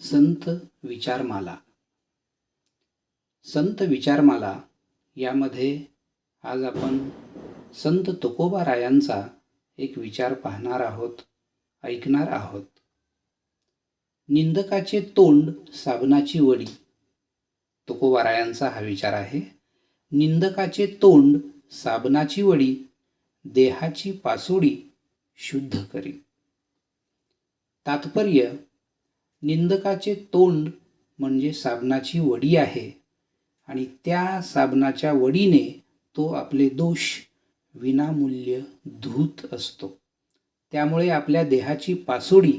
संत विचारमाला. संत विचारमाला यामध्ये आज आपण संत तुकोबा रायांचा एक विचार पाहणार आहोत ऐकणार आहोत. निंदकाचे तोंड साबणाची वडी. तुकोबा रायांचा हा विचार आहे निंदकाचे तोंड साबणाची वडी देहाची पासोडी शुद्ध करी. तात्पर्य निंदकाचे तोंड म्हणजे साबणाची वडी आहे. आणि त्या साबणाच्या वडीने तो आपले दोष विनामूल्य धूत असतो. त्यामुळे आपल्या देहाची पासोडी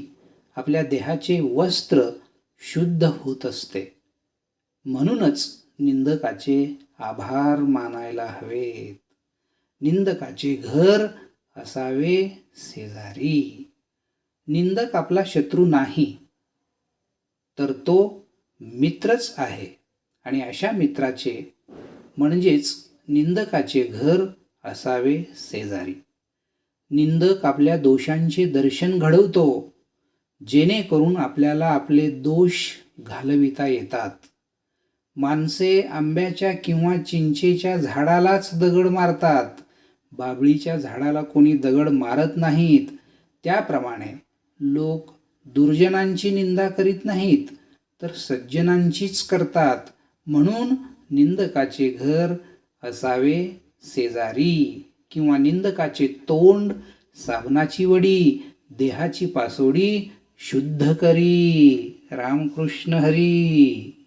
आपल्या देहाचे वस्त्र शुद्ध होत असते. म्हणूनच निंदकाचे आभार मानायला हवेत. निंदकाचे घर असावे शेजारी. निंदक आपला शत्रू नाही. तर तो मित्रच आहे. आणि अशा मित्राचे म्हणजेच निंदकाचे घर असावे शेजारी. निंदक आपल्या दोषांचे दर्शन घडवतो जेणेकरून आपल्याला आपले दोष घालविता येतात. माणसे आंब्याच्या किंवा चिंचेच्या झाडालाच दगड मारतात. बाबळीच्या झाडाला कोणी दगड मारत नाहीत. त्याप्रमाणे लोक दुर्जनांची निंदा करीत नाहीत तर सज्जनांचीच करतात. म्हणून निंदकाचे घर असावे शेजारी किंवा निंदकाचे तोंड साबणाची वडी देहाची पासोडी शुद्ध करी. रामकृष्ण हरी.